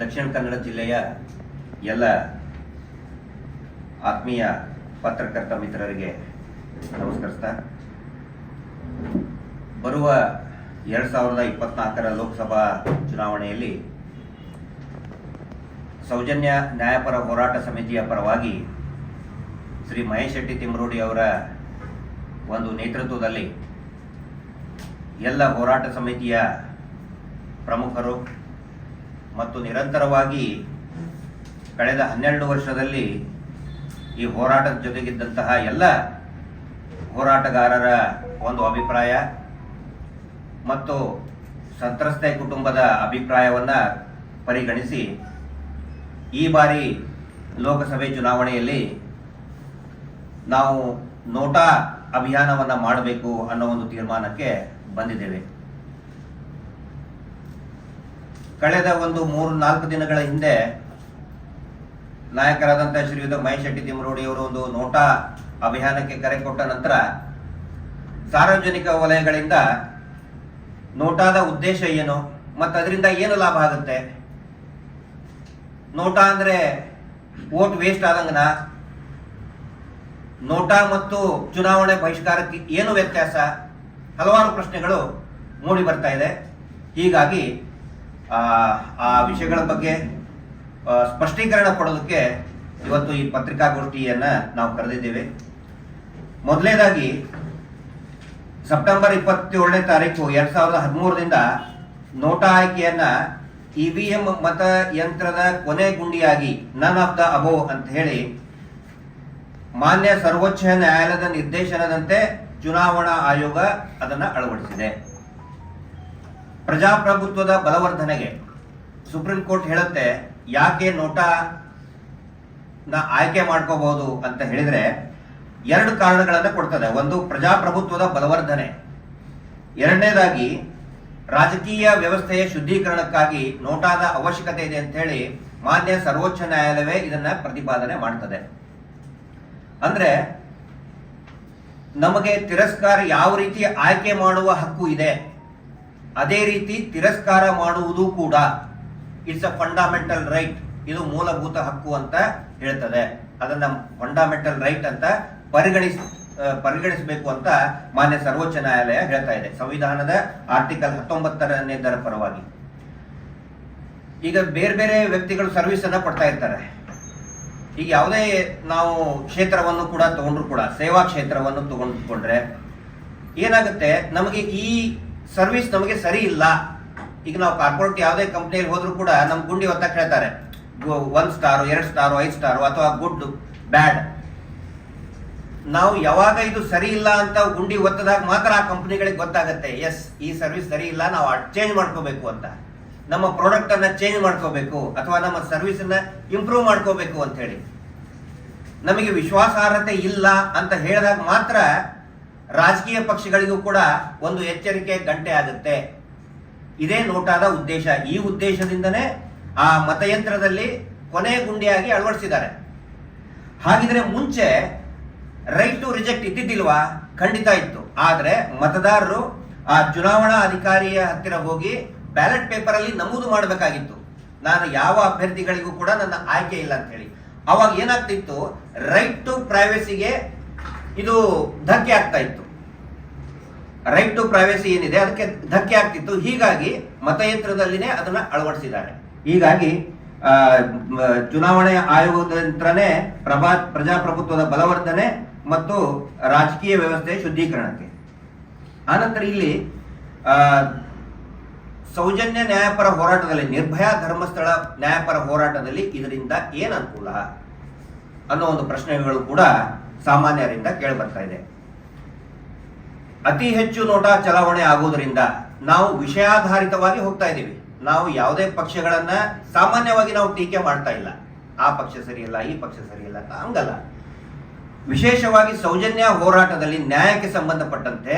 ದಕ್ಷಿಣ ಕನ್ನಡ ಜಿಲ್ಲೆಯ ಎಲ್ಲ ಆತ್ಮೀಯ ಪತ್ರಕರ್ತ ಮಿತ್ರರಿಗೆ ನಮಸ್ಕರಿಸ್ತಾ, ಬರುವ ಎರಡ್ ಸಾವಿರದ ಇಪ್ಪತ್ನಾಲ್ಕರ ಲೋಕಸಭಾ ಚುನಾವಣೆಯಲ್ಲಿ ಸೌಜನ್ಯ ನ್ಯಾಯಪರ ಹೋರಾಟ ಸಮಿತಿಯ ಪರವಾಗಿ ಶ್ರೀ ಮಹೇಶ್ ಶೆಟ್ಟಿ ತಿಮ್ರೋಡಿ ಅವರ ಒಂದು ನೇತೃತ್ವದಲ್ಲಿ ಎಲ್ಲ ಹೋರಾಟ ಸಮಿತಿಯ ಪ್ರಮುಖರು ಮತ್ತು ನಿರಂತರವಾಗಿ ಕಳೆದ ಹನ್ನೆರಡು ವರ್ಷದಲ್ಲಿ ಈ ಹೋರಾಟದ ಜೊತೆಗಿದ್ದಂತಹ ಎಲ್ಲ ಹೋರಾಟಗಾರರ ಒಂದು ಅಭಿಪ್ರಾಯ ಮತ್ತು ಸಂತ್ರಸ್ತೆ ಕುಟುಂಬದ ಅಭಿಪ್ರಾಯವನ್ನು ಪರಿಗಣಿಸಿ ಈ ಬಾರಿ ಲೋಕಸಭೆ ಚುನಾವಣೆಯಲ್ಲಿ ನಾವು ನೋಟಾ ಅಭಿಯಾನವನ್ನು ಮಾಡಬೇಕು ಅನ್ನೋ ಒಂದು ತೀರ್ಮಾನಕ್ಕೆ ಬಂದಿದ್ದೇವೆ. ಕಳೆದ ಒಂದು ಮೂರು ನಾಲ್ಕು ದಿನಗಳ ಹಿಂದೆ ನಾಯಕರಾದಂಥ ಶ್ರೀಯುತ ಮಹೇಶ್ ಶೆಟ್ಟಿ ತಿಮ್ಮರೋಡಿ ಅವರು ಒಂದು ನೋಟಾ ಅಭಿಯಾನಕ್ಕೆ ಕರೆ ಕೊಟ್ಟ ನಂತರ ಸಾರ್ವಜನಿಕ ವಲಯಗಳಿಂದ ನೋಟಾದ ಉದ್ದೇಶ ಏನು, ಮತ್ತು ಅದರಿಂದ ಏನು ಲಾಭ ಆಗುತ್ತೆ? ನೋಟಾ ಅಂದ್ರೆ ವೋಟ್ ವೇಸ್ಟ್ ಆದಂಗನ? ನೋಟಾ ಮತ್ತು ಚುನಾವಣೆ ಬಹಿಷ್ಕಾರಕ್ಕೆ ಏನು ವ್ಯತ್ಯಾಸ? ಹಲವಾರು ಪ್ರಶ್ನೆಗಳು ಮೂಡಿ ಬರ್ತಾ ಇದೆ. ಹೀಗಾಗಿ ಆ, ವಿಷಯಗಳ ಬಗ್ಗೆ ಸ್ಪಷ್ಟೀಕರಣ ಕೊಡೋದಕ್ಕೆ ಇವತ್ತು ಈ ಪತ್ರಿಕಾಗೋಷ್ಠಿಯನ್ನು ನಾವು ಕರೆದಿದ್ದೇವೆ. ಮೊದಲನೇದಾಗಿ ಸೆಪ್ಟೆಂಬರ್ ಇಪ್ಪತ್ತೇಳನೇ ತಾರೀಕು ಎರಡು ಸಾವಿರದ ಹದಿಮೂರರಿಂದ ನೋಟಾ ಆಯ್ಕೆಯನ್ನ ಇವಿಎಂ ಮತ ಯಂತ್ರದ ಕೊನೆ ಗುಂಡಿಯಾಗಿ ನನ್ ಆಫ್ ದ ಅಬೋ ಅಂತ ಹೇಳಿ ಮಾನ್ಯ ಸರ್ವೋಚ್ಚ ನ್ಯಾಯಾಲಯದ ನಿರ್ದೇಶನದಂತೆ ಚುನಾವಣಾ ಆಯೋಗ ಅದನ್ನ ಅಳವಡಿಸಿದೆ. ಪ್ರಜಾಪ್ರಭುತ್ವದ ಬಲವರ್ಧನೆಗೆ ಸುಪ್ರೀಂ ಕೋರ್ಟ್ ಹೇಳುತ್ತೆ, ಯಾಕೆ ನೋಟಾ ನ ಆಯ್ಕೆ ಮಾಡ್ಕೋಬಹುದು ಅಂತ ಹೇಳಿದ್ರೆ, ಎರಡು ಕಾರಣಗಳನ್ನ ಕೊಡ್ತದೆ. ಒಂದು, ಪ್ರಜಾಪ್ರಭುತ್ವದ ಬಲವರ್ಧನೆ. ಎರಡನೇದಾಗಿ, ರಾಜಕೀಯ ವ್ಯವಸ್ಥೆಯ ಶುದ್ಧೀಕರಣಕ್ಕಾಗಿ ನೋಟಾದ ಅವಶ್ಯಕತೆ ಇದೆ ಅಂತ ಹೇಳಿ ಮಾನ್ಯ ಸರ್ವೋಚ್ಚ ನ್ಯಾಯಾಲಯವೇ ಇದನ್ನ ಪ್ರತಿಪಾದನೆ ಮಾಡ್ತದೆ. ಅಂದ್ರೆ, ನಮಗೆ ತಿರಸ್ಕಾರ ಯಾವ ರೀತಿ ಆಯ್ಕೆ ಮಾಡುವ ಹಕ್ಕು ಇದೆ ಅದೇ ರೀತಿ ತಿರಸ್ಕಾರ ಮಾಡುವುದು ಕೂಡ. ಇಟ್ಸ್ ಅ ಫಂಡಮೆಂಟಲ್ ರೈಟ್ ಇದು ಮೂಲಭೂತ ಹಕ್ಕು ಅಂತ ಹೇಳ್ತದೆ. ಅದನ್ನ ಫಂಡಮೆಂಟಲ್ ರೈಟ್ ಅಂತ ಪರಿಗಣಿಸ್ ಪರಿಗಣಿಸಬೇಕು ಅಂತ ಮಾನ್ಯ ಸರ್ವೋಚ್ಚ ನ್ಯಾಯಾಲಯ ಹೇಳ್ತಾ ಇದೆ. ಸಂವಿಧಾನದ ಆರ್ಟಿಕಲ್ ಹತ್ತೊಂಬತ್ತರನೇದರ ಪರವಾಗಿ. ಈಗ ಬೇರೆ ಬೇರೆ ವ್ಯಕ್ತಿಗಳು ಸರ್ವಿಸ್ ಅನ್ನ ಕೊಡ್ತಾ ಇರ್ತಾರೆ. ಈಗ ಯಾವುದೇ ನಾವು ಕ್ಷೇತ್ರವನ್ನು ಕೂಡ ತಗೊಂಡ್ರು ಕೂಡ, ಸೇವಾ ಕ್ಷೇತ್ರವನ್ನು ತಗೊಂಡ್ಕೊಂಡ್ರೆ ಏನಾಗುತ್ತೆ? ನಮಗೆ ಈ ಸರ್ವಿಸ್ ನಮಗೆ ಸರಿ ಇಲ್ಲ. ಈಗ ನಾವು ಕಾರ್ಪೊರೇಟ್ ಯಾವುದೇ ಕಂಪ್ನಿಯಲ್ಲಿ ಹೋದ್ರು ಕೂಡ ನಮ್ಮ ಗುಂಡಿ ಹೊತ್ತಕ್ಕೆ ಕೇಳ್ತಾರೆ. ಒನ್ ಸ್ಟಾರು, ಎರಡು ಸ್ಟಾರು, ಐದು ಸ್ಟಾರು ಅಥವಾ ಗುಡ್ ಬ್ಯಾಡ್. ನಾವು ಯಾವಾಗ ಇದು ಸರಿ ಇಲ್ಲ ಅಂತ ಗುಂಡಿ ಒತ್ತದಾಗ ಮಾತ್ರ ಆ ಕಂಪ್ನಿಗಳಿಗೆ ಗೊತ್ತಾಗುತ್ತೆ. ಎಸ್ ಈ ಸರ್ವಿಸ್ ಸರಿ ಇಲ್ಲ, ನಾವು ಚೇಂಜ್ ಮಾಡ್ಕೋಬೇಕು ಅಂತ. ನಮ್ಮ ಪ್ರಾಡಕ್ಟ್ ಅನ್ನ ಚೇಂಜ್ ಮಾಡ್ಕೋಬೇಕು ಅಥವಾ ನಮ್ಮ ಸರ್ವಿಸ್ ಅನ್ನ ಇಂಪ್ರೂವ್ ಮಾಡ್ಕೋಬೇಕು ಅಂತ ಹೇಳಿ. ನಮಗೆ ವಿಶ್ವಾಸಾರ್ಹತೆ ಇಲ್ಲ ಅಂತ ಹೇಳಿದಾಗ ಮಾತ್ರ ರಾಜಕೀಯ ಪಕ್ಷಗಳಿಗೂ ಕೂಡ ಒಂದು ಎಚ್ಚರಿಕೆ ಗಂಟೆ ಆಗುತ್ತೆ. ಇದೇ ನೋಟಾದ ಉದ್ದೇಶ. ಈ ಉದ್ದೇಶದಿಂದನೇ ಆ ಮತಯಂತ್ರದಲ್ಲಿ ಕೊನೆ ಗುಂಡಿಯಾಗಿ ಅಳವಡಿಸಿದ್ದಾರೆ. ಹಾಗಿದ್ರೆ ಮುಂಚೆ ರೈಟ್ ಟು ರಿಜೆಕ್ಟ್ ಇದ್ದಿದ್ದಿಲ್ವಾ? ಖಂಡಿತ ಇತ್ತು. ಆದ್ರೆ ಮತದಾರರು ಆ ಚುನಾವಣಾ ಅಧಿಕಾರಿಯ ಹತ್ತಿರ ಹೋಗಿ ಬ್ಯಾಲೆಟ್ ಪೇಪರ್ ಅಲ್ಲಿ ನಮೂದು ಮಾಡಬೇಕಾಗಿತ್ತು. ನಾನು ಯಾವ ಅಭ್ಯರ್ಥಿಗಳಿಗೂ ಕೂಡ ನನ್ನ ಆಯ್ಕೆ ಇಲ್ಲ ಅಂತ ಹೇಳಿ. ಅವಾಗ ಏನಾಗ್ತಿತ್ತು? ರೈಟ್ ಟು ಪ್ರೈವಸಿಗೆ ಇದು ಧಕ್ಕೆ ಆಗ್ತಾ ಇತ್ತು. ರೈಟ್ ಟು ಪ್ರೈವಸಿ ಏನಿದೆ, ಅದಕ್ಕೆ ಧಕ್ಕೆ ಆಗ್ತಿತ್ತು. ಹೀಗಾಗಿ ಮತಯಂತ್ರದಲ್ಲಿನೇ ಅದನ್ನ ಅಳವಡಿಸಿದ್ದಾರೆ. ಹೀಗಾಗಿ ಚುನಾವಣೆ ಆಯೋಗದಂತ್ರನೇ ಪ್ರಭಾ, ಪ್ರಜಾಪ್ರಭುತ್ವದ ಬಲವರ್ಧನೆ ಮತ್ತು ರಾಜಕೀಯ ವ್ಯವಸ್ಥೆ ಶುದ್ಧೀಕರಣಕ್ಕೆ. ಆನಂತರ ಇಲ್ಲಿ ಸೌಜನ್ಯ ನ್ಯಾಯಪರ ಹೋರಾಟದಲ್ಲಿ, ನಿರ್ಭಯ ಧರ್ಮಸ್ಥಳ ನ್ಯಾಯಪರ ಹೋರಾಟದಲ್ಲಿ ಇದರಿಂದ ಏನು ಅನುಕೂಲ ಅನ್ನೋ ಒಂದು ಪ್ರಶ್ನೆಗಳು ಕೂಡ ಸಾಮಾನ್ಯರಿಂದ ಕೇಳಿ ಬರ್ತಾ ಇದೆ. ಅತಿ ಹೆಚ್ಚು ನೋಟಾ ಚಲಾವಣೆ ಆಗುವುದರಿಂದ ನಾವು ವಿಷಯಾಧಾರಿತವಾಗಿ ಹೋಗ್ತಾ ಇದ್ದೀವಿ. ನಾವು ಯಾವುದೇ ಪಕ್ಷಗಳನ್ನ ಸಾಮಾನ್ಯವಾಗಿ ನಾವು ಟೀಕೆ ಮಾಡ್ತಾ ಇಲ್ಲ. ಆ ಪಕ್ಷ ಸರಿಯಲ್ಲ, ಈ ಪಕ್ಷ ಸರಿಯಲ್ಲ ಅಂತ ಹಂಗಲ್ಲ. ವಿಶೇಷವಾಗಿ ಸೌಜನ್ಯ ಹೋರಾಟದಲ್ಲಿ ನ್ಯಾಯಕ್ಕೆ ಸಂಬಂಧಪಟ್ಟಂತೆ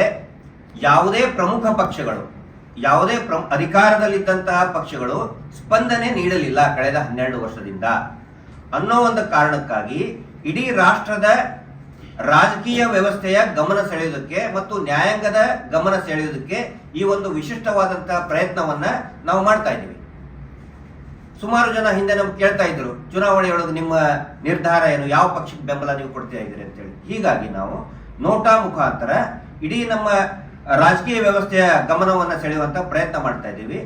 ಯಾವುದೇ ಪ್ರಮುಖ ಪಕ್ಷಗಳು, ಯಾವುದೇ ಪ್ರ, ಅಧಿಕಾರದಲ್ಲಿದ್ದಂತಹ ಪಕ್ಷಗಳು ಸ್ಪಂದನೆ ನೀಡಲಿಲ್ಲ ಕಳೆದ ಹನ್ನೆರಡು ವರ್ಷದಿಂದ. ಅನ್ನೋ ಒಂದು ಕಾರಣಕ್ಕಾಗಿ ಇಡೀ ರಾಷ್ಟ್ರದ ರಾಜಕೀಯ ವ್ಯವಸ್ಥೆಯ ಗಮನ ಸೆಳೆಯುವುದಕ್ಕೆ ಮತ್ತು ನ್ಯಾಯಾಂಗದ ಗಮನ ಸೆಳೆಯುವುದಕ್ಕೆ ಈ ಒಂದು ವಿಶಿಷ್ಟವಾದಂತಹ ಪ್ರಯತ್ನವನ್ನ ನಾವು ಮಾಡ್ತಾ ಇದ್ದೀವಿ. ಸುಮಾರು ಜನ ಹಿಂದೆ ನಮ್ಗೆ ಕೇಳ್ತಾ ಇದ್ರು ಚುನಾವಣೆಯೊಳಗೆ ನಿಮ್ಮ ನಿರ್ಧಾರ ಏನು, ಯಾವ ಪಕ್ಷಕ್ಕೆ ಬೆಂಬಲ ನೀವು ಕೊಡ್ತಾ ಇದ್ದೀರಿ ಅಂತೇಳಿ ಹೀಗಾಗಿ ನಾವು ನೋಟಾ ಮುಖಾಂತರ ಇಡೀ ನಮ್ಮ ರಾಜಕೀಯ ವ್ಯವಸ್ಥೆಯ ಗಮನವನ್ನ ಸೆಳೆಯುವಂತ ಪ್ರಯತ್ನ ಮಾಡ್ತಾ ಇದ್ದೀವಿ.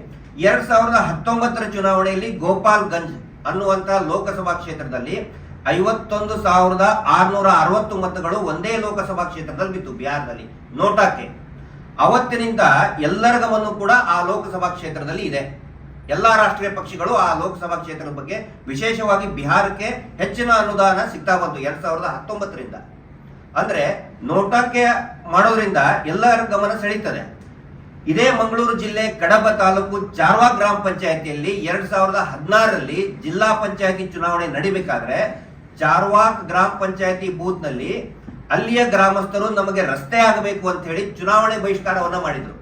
ಎರಡ್ ಸಾವಿರದ ಹತ್ತೊಂಬತ್ತರ ಚುನಾವಣೆಯಲ್ಲಿ ಗೋಪಾಲ್ ಗಂಜ್ ಅನ್ನುವಂತಹ ಲೋಕಸಭಾ ಕ್ಷೇತ್ರದಲ್ಲಿ ಐವತ್ತೊಂದು ಸಾವಿರದ ಆರ್ನೂರ ಅರವತ್ತು ಮತಗಳು ಒಂದೇ ಲೋಕಸಭಾ ಕ್ಷೇತ್ರದಲ್ಲಿ ಬಿತ್ತು ಬಿಹಾರದಲ್ಲಿ. ನೋಟಾಕ್ಕೆ. ಅವತ್ತಿನಿಂದ ಎಲ್ಲರ ಗಮನ ಕೂಡ ಆ ಲೋಕಸಭಾ ಕ್ಷೇತ್ರದಲ್ಲಿ ಇದೆ. ಎಲ್ಲಾ ರಾಷ್ಟ್ರೀಯ ಪಕ್ಷಗಳು ಆ ಲೋಕಸಭಾ ಕ್ಷೇತ್ರದ ಬಗ್ಗೆ ವಿಶೇಷವಾಗಿ ಬಿಹಾರಕ್ಕೆ ಹೆಚ್ಚಿನ ಅನುದಾನ ಸಿಗ್ತಾ ಬಂತು ಎರಡ್ ಸಾವಿರದ ಹತ್ತೊಂಬತ್ತರಿಂದ. ಅಂದ್ರೆ ನೋಟಾಕ್ಕೆ ಮಾಡೋದ್ರಿಂದ ಎಲ್ಲರ ಗಮನ ಸೆಳೀತದೆ. ಇದೇ ಮಂಗಳೂರು ಜಿಲ್ಲೆ ಕಡಬ ತಾಲೂಕು ಚಾರ್ವಾ ಗ್ರಾಮ ಪಂಚಾಯತಿಯಲ್ಲಿ ಎರಡ್ ಸಾವಿರದ ಹದಿನಾರರಲ್ಲಿ ಜಿಲ್ಲಾ ಪಂಚಾಯತಿ ಚುನಾವಣೆ ನಡಿಬೇಕಾದ್ರೆ ಚಾರ್ವಾಕ್ ಗ್ರಾಮ ಪಂಚಾಯತಿ ಬೂತ್ನಲ್ಲಿ ಅಲ್ಲಿಯ ಗ್ರಾಮಸ್ಥರು ನಮಗೆ ರಸ್ತೆ ಆಗಬೇಕು ಅಂತ ಹೇಳಿ ಚುನಾವಣೆ ಬಹಿಷ್ಕಾರವನ್ನ ಮಾಡಿದ್ರು.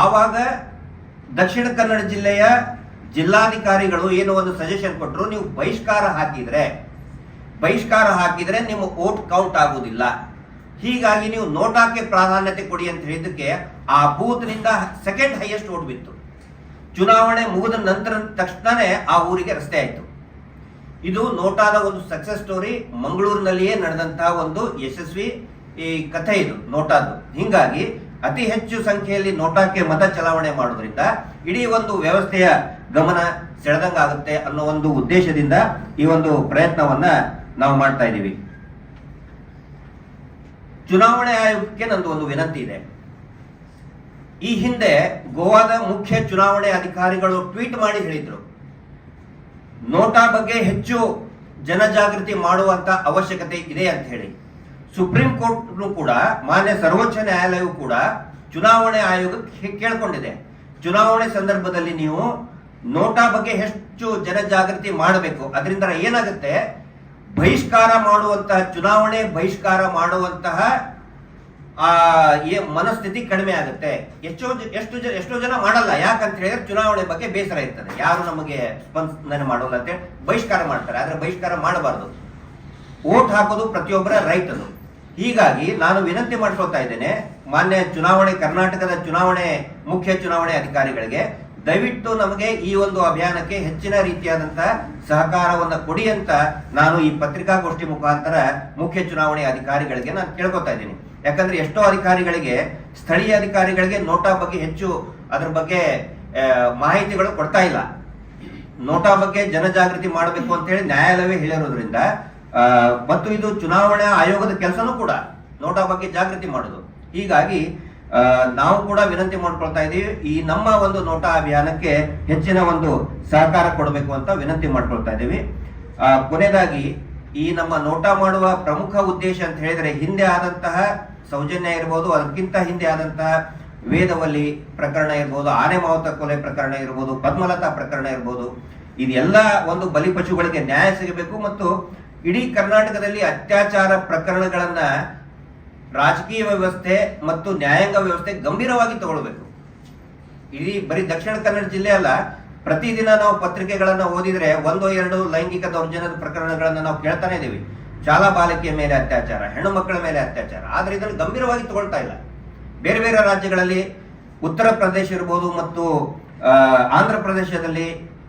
ಆವಾಗ ದಕ್ಷಿಣ ಕನ್ನಡ ಜಿಲ್ಲೆಯ ಜಿಲ್ಲಾಧಿಕಾರಿಗಳು ಏನು ಒಂದು ಸಜೆಷನ್ ಕೊಟ್ಟರು ನೀವು ಬಹಿಷ್ಕಾರ ಹಾಕಿದ್ರೆ ಬಹಿಷ್ಕಾರ ಹಾಕಿದ್ರೆ ನಿಮ್ಮ ವೋಟ್ ಕೌಂಟ್ ಆಗುವುದಿಲ್ಲ. ಹೀಗಾಗಿ ನೀವು ನೋಟಾಕ್ಕೆ ಪ್ರಾಧಾನ್ಯತೆ ಕೊಡಿ ಅಂತ ಹೇಳಿದ್ದಕ್ಕೆ ಆ ಬೂತ್ನಿಂದ ಸೆಕೆಂಡ್ ಹೈಯೆಸ್ಟ್ ವೋಟ್ ಬಿತ್ತು. ಚುನಾವಣೆ ಮುಗಿದ ನಂತರ ತಕ್ಷಣನೇ ಆ ಊರಿಗೆ ರಸ್ತೆ ಆಯಿತು. ಇದು ನೋಟಾದ ಒಂದು ಸಕ್ಸಸ್ ಸ್ಟೋರಿ ಮಂಗಳೂರಿನಲ್ಲಿಯೇ ನಡೆದಂತಹ ಒಂದು ಯಶಸ್ವಿ ಈ ಕಥೆ ಇದು, ನೋಟಾದ್ದು. ಹಿಂಗಾಗಿ, ಅತಿ ಹೆಚ್ಚು ಸಂಖ್ಯೆಯಲ್ಲಿ ನೋಟಾಕ್ಕೆ ಮತ ಚಲಾವಣೆ ಮಾಡೋದ್ರಿಂದ ಇಡೀ ಒಂದು ವ್ಯವಸ್ಥೆಯ ಗಮನ ಸೆಳೆದಂಗಾಗುತ್ತೆ ಅನ್ನೋ ಒಂದು ಉದ್ದೇಶದಿಂದ ಈ ಒಂದು ಪ್ರಯತ್ನವನ್ನ ನಾವು ಮಾಡ್ತಾ ಇದ್ದೀವಿ. ಚುನಾವಣೆ ಆಯೋಗಕ್ಕೆ ನಂದು ಒಂದು ವಿನಂತಿ ಇದೆ. ಈ ಹಿಂದೆ ಗೋವಾದ ಮುಖ್ಯ ಚುನಾವಣೆ ಅಧಿಕಾರಿಗಳು ಟ್ವೀಟ್ ಮಾಡಿ ಹೇಳಿದ್ರು. ನೋಟಾ ಬಗ್ಗೆ ಹೆಚ್ಚು ಜನಜಾಗೃತಿ ಮಾಡುವಂತ ಅವಶ್ಯಕತೆ ಇದೆ ಅಂತ ಹೇಳಿ. ಸುಪ್ರೀಂ ಕೋರ್ಟ್ ಕೂಡ, ಮಾನ್ಯ ಸರ್ವೋಚ್ಚ ನ್ಯಾಯಾಲಯವು ಕೂಡ ಚುನಾವಣೆ ಆಯೋಗಕ್ಕೆ ಕೇಳ್ಕೊಂಡಿದೆ. ಚುನಾವಣೆ ಸಂದರ್ಭದಲ್ಲಿ ನೀವು ನೋಟಾ ಬಗ್ಗೆ ಹೆಚ್ಚು ಜನಜಾಗೃತಿ ಮಾಡಬೇಕು. ಅದರಿಂದ ಏನಾಗುತ್ತೆ? ಬಹಿಷ್ಕಾರ ಮಾಡುವಂತಹ, ಚುನಾವಣೆ ಬಹಿಷ್ಕಾರ ಮಾಡುವಂತಹ ಆ ಮನಸ್ಥಿತಿ ಕಡಿಮೆ ಆಗುತ್ತೆ. ಎಷ್ಟೋ ಎಷ್ಟು ಜನ ಎಷ್ಟೋ ಜನ ಮಾಡಲ್ಲ. ಯಾಕಂತ ಹೇಳಿದ್ರೆ ಚುನಾವಣೆ ಬಗ್ಗೆ ಬೇಸರ ಇರ್ತದೆ. ಯಾರು ನಮಗೆ ಸ್ಪಂದನೆ ಮಾಡೋಲ್ಲ ಅಂತ ಹೇಳಿ ಬಹಿಷ್ಕಾರ ಮಾಡ್ತಾರೆ. ಆದ್ರೆ ಬಹಿಷ್ಕಾರ ಮಾಡಬಾರದು. ಓಟ್ ಹಾಕೋದು ಪ್ರತಿಯೊಬ್ಬರ ರೈಟ್ ಅದು. ಹೀಗಾಗಿ ನಾನು ವಿನಂತಿ ಮಾಡ್ಕೊಳ್ತಾ ಇದ್ದೇನೆ, ಮಾನ್ಯ ಚುನಾವಣೆ, ಕರ್ನಾಟಕದ ಚುನಾವಣೆ, ಮುಖ್ಯ ಚುನಾವಣೆ ಅಧಿಕಾರಿಗಳಿಗೆ, ದಯವಿಟ್ಟು ನಮಗೆ ಈ ಒಂದು ಅಭಿಯಾನಕ್ಕೆ ಹೆಚ್ಚಿನ ರೀತಿಯಾದಂತಹ ಸಹಕಾರವನ್ನು ಕೊಡಿ ಅಂತ ನಾನು ಈ ಪತ್ರಿಕಾಗೋಷ್ಠಿ ಮುಖಾಂತರ ಮುಖ್ಯ ಚುನಾವಣೆ ಅಧಿಕಾರಿಗಳಿಗೆ ನಾನು ಕೇಳ್ಕೊತಾ ಇದ್ದೀನಿ. ಯಾಕಂದ್ರೆ ಎಷ್ಟೋ ಅಧಿಕಾರಿಗಳಿಗೆ, ಸ್ಥಳೀಯ ಅಧಿಕಾರಿಗಳಿಗೆ ನೋಟಾ ಬಗ್ಗೆ ಹೆಚ್ಚು ಅದ್ರ ಬಗ್ಗೆ ಮಾಹಿತಿಗಳು ಕೊಡ್ತಾ ಇಲ್ಲ. ನೋಟಾ ಬಗ್ಗೆ ಜನಜಾಗೃತಿ ಮಾಡಬೇಕು ಅಂತ ಹೇಳಿ ನ್ಯಾಯಾಲಯವೇ ಹೇಳಿರೋದ್ರಿಂದ ಮತ್ತು ಇದು ಚುನಾವಣಾ ಆಯೋಗದ ಕೆಲಸನೂ ಕೂಡ ನೋಟಾ ಬಗ್ಗೆ ಜಾಗೃತಿ ಮಾಡೋದು. ಹೀಗಾಗಿ ನಾವು ಕೂಡ ವಿನಂತಿ ಮಾಡ್ಕೊಳ್ತಾ ಇದ್ದೀವಿ, ಈ ನಮ್ಮ ಒಂದು ನೋಟಾ ಅಭಿಯಾನಕ್ಕೆ ಹೆಚ್ಚಿನ ಒಂದು ಸಹಕಾರ ಕೊಡಬೇಕು ಅಂತ ವಿನಂತಿ ಮಾಡ್ಕೊಳ್ತಾ ಇದ್ದೀವಿ. ಕೊನೆಯದಾಗಿ ಈ ನಮ್ಮ ನೋಟ ಮಾಡುವ ಪ್ರಮುಖ ಉದ್ದೇಶ ಅಂತ ಹೇಳಿದ್ರೆ ಹಿಂದೆ ಆದಂತಹ ಸೌಜನ್ಯ ಇರ್ಬೋದು, ಅದಕ್ಕಿಂತ ಹಿಂದೆ ಆದಂತಹ ವೇದವಲ್ಲಿ ಪ್ರಕರಣ ಇರ್ಬೋದು, ಆನೆ ಮಾವುತ ಕೊಲೆ ಪ್ರಕರಣ ಇರ್ಬೋದು, ಪದ್ಮಲತಾ ಪ್ರಕರಣ ಇರ್ಬೋದು, ಇದೆಲ್ಲ ಒಂದು ಬಲಿಪಶುಗಳಿಗೆ ನ್ಯಾಯ ಸಿಗಬೇಕು ಮತ್ತು ಇಡೀ ಕರ್ನಾಟಕದಲ್ಲಿ ಅತ್ಯಾಚಾರ ಪ್ರಕರಣಗಳನ್ನ ರಾಜಕೀಯ ವ್ಯವಸ್ಥೆ ಮತ್ತು ನ್ಯಾಯಾಂಗ ವ್ಯವಸ್ಥೆ ಗಂಭೀರವಾಗಿ ತಗೊಳ್ಬೇಕು. ಇಡೀ ಬರೀ ದಕ್ಷಿಣ ಕನ್ನಡ ಜಿಲ್ಲೆ ಅಲ್ಲ ಪ್ರತಿದಿನ ನಾವು ಪತ್ರಿಕೆಗಳನ್ನ ಓದಿದ್ರೆ ಒಂದು ಎರಡು ಲೈಂಗಿಕ ದೌರ್ಜನ್ಯದ ಪ್ರಕರಣಗಳನ್ನ ನಾವು ಕೇಳ್ತಾನೆ ಇದೀವಿ. ಶಾಲಾ ಬಾಲಕಿಯ ಮೇಲೆ ಅತ್ಯಾಚಾರ, ಹೆಣ್ಣು ಮಕ್ಕಳ ಮೇಲೆ ಅತ್ಯಾಚಾರ. ಆದ್ರೆ ಇದನ್ನು ಗಂಭೀರವಾಗಿ ತಗೊಳ್ತಾ ಇಲ್ಲ. ಬೇರೆ ಬೇರೆ ರಾಜ್ಯಗಳಲ್ಲಿ ಉತ್ತರ ಪ್ರದೇಶ ಇರ್ಬೋದು ಮತ್ತು ಆಂಧ್ರ ಪ್ರದೇಶದಲ್ಲಿ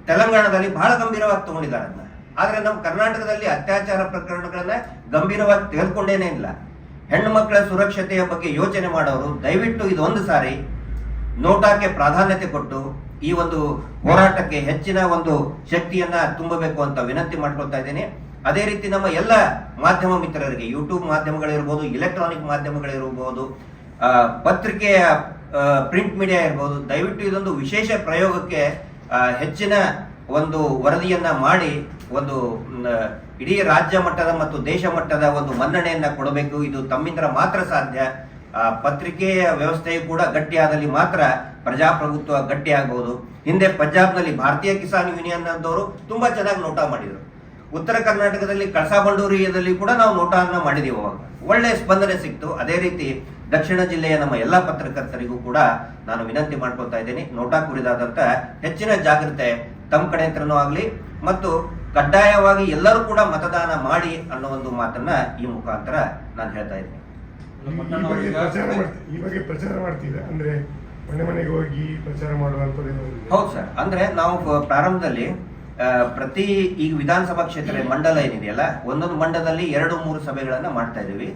ತೆಲಂಗಾಣದಲ್ಲಿ ಬಹಳ ಗಂಭೀರವಾಗಿ ತಗೊಂಡಿದ್ದಾರೆ ಅದನ್ನ. ಆದ್ರೆ ನಮ್ಮ ಕರ್ನಾಟಕದಲ್ಲಿ ಅತ್ಯಾಚಾರ ಪ್ರಕರಣಗಳನ್ನ ಗಂಭೀರವಾಗಿ ತೆಗೆದುಕೊಂಡೇನೆ ಇಲ್ಲ. ಹೆಣ್ಣು ಮಕ್ಕಳ ಸುರಕ್ಷತೆಯ ಬಗ್ಗೆ ಯೋಚನೆ ಮಾಡೋರು, ದಯವಿಟ್ಟು ಇದೊಂದು ಸಾರಿ ನೋಟಾಕ್ಕೆ ಪ್ರಾಧಾನ್ಯತೆ ಕೊಟ್ಟು ಈ ಒಂದು ಹೋರಾಟಕ್ಕೆ ಹೆಚ್ಚಿನ ಒಂದು ಶಕ್ತಿಯನ್ನ ತುಂಬಬೇಕು ಅಂತ ವಿನಂತಿ ಮಾಡ್ಕೊಳ್ತಾ ಇದ್ದೇನೆ. ಅದೇ ರೀತಿ ನಮ್ಮ ಎಲ್ಲ ಮಾಧ್ಯಮ ಮಿತ್ರರಿಗೆ ಯೂಟ್ಯೂಬ್ ಮಾಧ್ಯಮಗಳಿರ್ಬೋದು ಇಲೆಕ್ಟ್ರಾನಿಕ್ ಮಾಧ್ಯಮಗಳಿರ್ಬೋದು ಪತ್ರಿಕೆಯ ಪ್ರಿಂಟ್ ಮೀಡಿಯಾ ಇರ್ಬೋದು, ದಯವಿಟ್ಟು ಇದೊಂದು ವಿಶೇಷ ಪ್ರಯೋಗಕ್ಕೆ ಹೆಚ್ಚಿನ ಒಂದು ವರದಿಯನ್ನ ಮಾಡಿ, ಒಂದು ಇಡೀ ರಾಜ್ಯ ಮಟ್ಟದ ಮತ್ತು ದೇಶ ಮಟ್ಟದ ಒಂದು ಮನ್ನಣೆಯನ್ನ ಕೊಡಬೇಕು. ಇದು ತಮ್ಮಿಂದ ಮಾತ್ರ ಸಾಧ್ಯ. ಪತ್ರಿಕೆಯ ವ್ಯವಸ್ಥೆಯು ಕೂಡ ಗಟ್ಟಿಯಾದಲ್ಲಿ ಮಾತ್ರ ಪ್ರಜಾಪ್ರಭುತ್ವ ಗಟ್ಟಿಯಾಗಬಹುದು. ಹಿಂದೆ ಪಂಜಾಬ್ನಲ್ಲಿ ಭಾರತೀಯ ಕಿಸಾನ್ ಯೂನಿಯನ್ ಅಂತವರು ತುಂಬಾ ಚೆನ್ನಾಗಿ ನೋಟಾ ಮಾಡಿದರು. ಉತ್ತರ ಕರ್ನಾಟಕದಲ್ಲಿ ಕಳಸಾ ಬಂಡೂರಿಯದಲ್ಲಿ ಕೂಡ ನಾವು ನೋಟವನ್ನು ಮಾಡಿದೀವಿ ಅವಾಗ. ಒಳ್ಳೆ ಸ್ಪಂದನೆ ಸಿಕ್ತು. ಅದೇ ರೀತಿ ದಕ್ಷಿಣ ಜಿಲ್ಲೆಯ ನಮ್ಮ ಎಲ್ಲ ಪತ್ರಕರ್ತರಿಗೂ ಕೂಡ ನಾನು ವಿನಂತಿ ಮಾಡ್ಕೊಳ್ತಾ ಇದ್ದೀನಿ. ನೋಟಾ ಕುರಿತಾದಂತ ಹೆಚ್ಚಿನ ಜಾಗ್ರತೆ ತಮ್ಮ ಕಡೆ ಆಗ್ಲಿ ಮತ್ತು ಕಡ್ಡಾಯವಾಗಿ ಎಲ್ಲರೂ ಕೂಡ ಮತದಾನ ಮಾಡಿ ಅನ್ನೋ ಒಂದು ಮಾತನ್ನ ಈ ಮುಖಾಂತರ ನಾನು ಹೇಳ್ತಾ ಇದ್ದೀನಿ. ಈ ಪ್ರಚಾರ ಮಾಡ್ತಿ- ಈ ಬಗ್ಗೆ ಪ್ರಚಾರ ಮಾಡ್ತಿದೆ ಅಂದ್ರೆ ಮನೆ ಮನೆಗೆ ಹೋಗಿ ಪ್ರಚಾರ ಮಾಡುವಂಥದ್ದು ಏನಾದ್ರು ಇದೆಯಾ? ಹೌದು ಸರ್. ಅಂದ್ರೆ ನಾವು ಪ್ರಾರಂಭದಲ್ಲಿ ಆ, ಪ್ರತಿ ಈಗ ವಿಧಾನಸಭಾ ಕ್ಷೇತ್ರ ಮಂಡಲ ಏನಿದೆಯಲ್ಲ ಒಂದೊಂದು ಮಂಡಲದಲ್ಲಿ ಎರಡು ಮೂರು ಸಭೆಗಳನ್ನ ಮಾಡ್ತಾ ಇದ್ದೀವಿ.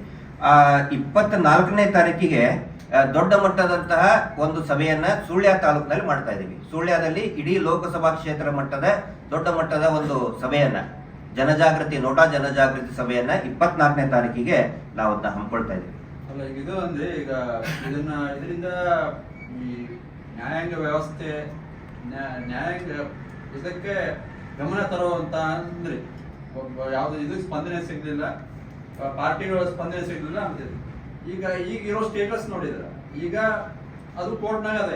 ಆ ಇಪ್ಪತ್ತ ನಾಲ್ಕನೇ ತಾರೀಕಿಗೆ ಆ, ದೊಡ್ಡ ಮಟ್ಟದಂತಹ ಒಂದು ಸಭೆಯನ್ನ ಸುಳ್ಯ ತಾಲೂಕಿನಲ್ಲಿ ಮಾಡ್ತಾ ಇದ್ದೀವಿ. ಸುಳ್ಯದಲ್ಲಿ ಇಡೀ ಲೋಕಸಭಾ ಕ್ಷೇತ್ರ ಮಟ್ಟದ ದೊಡ್ಡ ಮಟ್ಟದ ಒಂದು ಸಭೆಯನ್ನ ಜನಜಾಗೃತಿ ನೋಟಾ ಜನಜಾಗೃತಿ ಸಭೆಯನ್ನ ಇಪ್ಪತ್ನಾಲ್ಕನೇ ತಾರೀಕಿಗೆ ನಾವು ಅದನ್ನ ಹಮ್ಮಿಕೊಳ್ತಾ ಇದ್ದೀವಿ. ಅಲ್ಲ ಈಗ ಇದು ಅಂದ್ರೆ ಈಗ ಇದನ್ನ ಇದರಿಂದ ಈ ನ್ಯಾಯಾಂಗ ವ್ಯವಸ್ಥೆ ನ್ಯಾ- ನ್ಯಾಯಾಂಗ ಇದಕ್ಕೆ ಗಮನ ತರುವಂತ ಅಂದ್ರೆ ಒಬ್ಬ ಯಾವ್ದು ಇದು ಸ್ಪಂದನೆ ಸಿಗ್ಲಿಲ್ಲ ಪಾರ್ಟಿಗಳ ಸ್ಪಂದನೆ ಸಿಗ್ಲಿಲ್ಲ ಅಂತಿದ್ರು ಈಗ ಈಗ ಇರೋ ಸ್ಟೇಟಸ್ ನೋಡಿದ್ರ ಈಗ ಅದು ಕೋರ್ಟ್ನಾಗ ಅದ.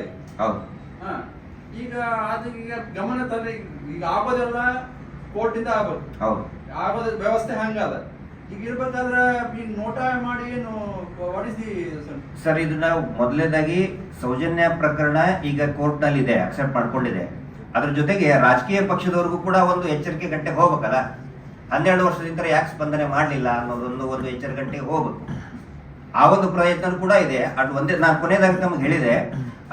ಹಾ ಈಗ ಅದು ಈಗ ಗಮನ ತಂದ್ರೆ ಈಗ ಆಗೋದೆಲ್ಲ ಕೋರ್ಟ್ ಇಂದ ಆಗ್ಬೇಕು. ಹೌದು. ಆಗೋದ ವ್ಯವಸ್ಥೆ ಹಂಗದ. ಈಗ ಇರ್ಬೇಕಾದ್ರೆ ಈಗ ನೋಟ ಮಾಡಿ ಏನು ದಿ ಸರ್? ಇದನ್ನ ಮೊದಲನೇದಾಗಿ ಸೌಜನ್ಯ ಪ್ರಕರಣ ಈಗ ಕೋರ್ಟ್ನಲ್ಲಿ ಇದೆ ಅಕ್ಸೆಪ್ಟ್ ಮಾಡ್ಕೊಂಡಿದೆ. ಅದ್ರ ಜೊತೆಗೆ ರಾಜಕೀಯ ಪಕ್ಷದವರೆಗೂ ಕೂಡ ಒಂದು ಎಚ್ಚರಿಕೆ ಗಂಟೆ ಹೋಗ್ಬೇಕಲ್ಲ? ಹನ್ನೆರಡು ವರ್ಷದಿಂದ ಯಾಕೆ ಸ್ಪಂದನೆ ಮಾಡಲಿಲ್ಲ ಅನ್ನೋದೊಂದು ಒಂದು ಎಚ್ಚರಿಕೆ ಗಂಟೆಗೆ ಹೋಗ್ಬೇಕು. ಆ ಒಂದು ಪ್ರಯತ್ನ ಕೂಡ ಇದೆ. ಅದು ಒಂದೇ, ನಾನು ಕೊನೆಯದಾಗಿ ನಮ್ಗೆ ಹೇಳಿದೆ,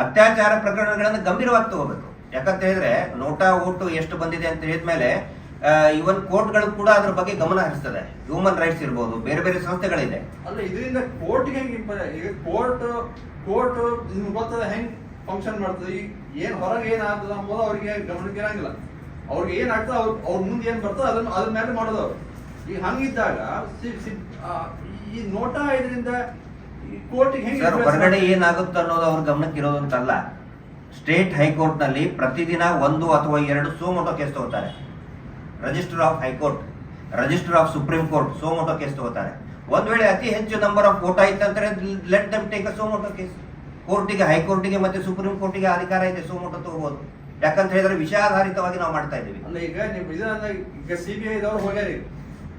ಅತ್ಯಾಚಾರ ಪ್ರಕರಣಗಳನ್ನು ಗಂಭೀರವಾಗಿ ತಗೋಬೇಕು. ಯಾಕಂತ ಹೇಳಿದ್ರೆ ನೋಟಾ, ಓಟು ಎಷ್ಟು ಬಂದಿದೆ ಅಂತ ಹೇಳಿದ್ಮೇಲೆ ಇವನ್ ಕೋರ್ಟ್ಗಳು ಕೂಡ ಅದ್ರ ಬಗ್ಗೆ ಗಮನ ಹರಿಸ್ತದೆ. ಹ್ಯೂಮನ್ ರೈಟ್ಸ್ ಇರ್ಬೋದು ಬೇರೆ ಬೇರೆ ಸಂಸ್ಥೆಗಳಿದೆ. ಅಲ್ಲ ಇದರಿಂದ ಕೋರ್ಟ್ಗೆ ಹೆಂಗ್ ಈಗ ಕೋರ್ಟ್ ಕೋರ್ಟ್ ನಿಮ್ಗೆ ಗೊತ್ತದ ಹೆಂಗ್ ಫಂಕ್ಷನ್ ಮಾಡ್ತದೆ? ಈಗ ಏನ್ ಹೊರಗೆ ಏನ್ ಆಗ್ತದ ಅಂಬೋದು ಅವ್ರಿಗೆ ಗಮನಕ್ಕೆ ಇರಂಗಿಲ್ಲ. ಅವ್ರಿಗೆ ಏನ್ ಆಗ್ತದ ಅವ್ರ ಅವ್ರ ಮುಂದೆ ಏನ್ ಬರ್ತದೆ ಅದನ್ನ ಅದ್ರ ಮೇಲೆ ಮಾಡೋದು ಅವ್ರು. ಈಗ ಹಂಗಿದ್ದಾಗ ಈ ನೋಟ ಇದರಿಂದ ಈ ಕೋರ್ಟಿಗೆ ಹೆಂಗ್ ಹೊರಗಡೆ ಏನಾಗುತ್ತೆ ಅನ್ನೋದು ಅವ್ರ ಗಮನಕ್ಕೆ ಇರೋದು ಅಂತಲ್ಲ. ಸ್ಟೇಟ್ ಹೈಕೋರ್ಟ್ನಲ್ಲಿ ಪ್ರತಿದಿನ ಒಂದು ಅಥವಾ ಎರಡು ಸೋಮೋಟೋ ಕೇಸ್ ತಗೋತಾರೆ. Registrar of high court registrar of supreme court suo motu case ತಗೋತಾರೆ. ಒಂದ್ ವೇಳೆ ಅತಿ ಹೆಚ್ಚು ನಂಬರ್ ಆಫ್ ವೋಟ್ ಆಯ್ತು ಅಂತಾರೆ let them take a suo motu case. ಕೋರ್ಟಿಗೆ ಹೈಕೋರ್ಟಿಗೆ ಮತ್ತೆ ಸುಪ್ರೀಂ ಕೋರ್ಟಿಗೆ ಅಧಿಕಾರ ಇದೆ ಸೋಮೋಟೋ ತಗೋಬಹುದು ಯಾಕಂತ ಹೇಳಿದ್ರೆ ವಿಷಯಾಧಾರಿತವಾಗಿ ನಾವು ಮಾಡ್ತಾ ಇದ್ದೀವಿ. ಅಂದ್ರೆ ಈಗ ನೀವು ಇದನ್ನ ಈಗ ಸಿಬಿಐ ದವರು ಹೋಗ್ಯಾರ ಈಗ.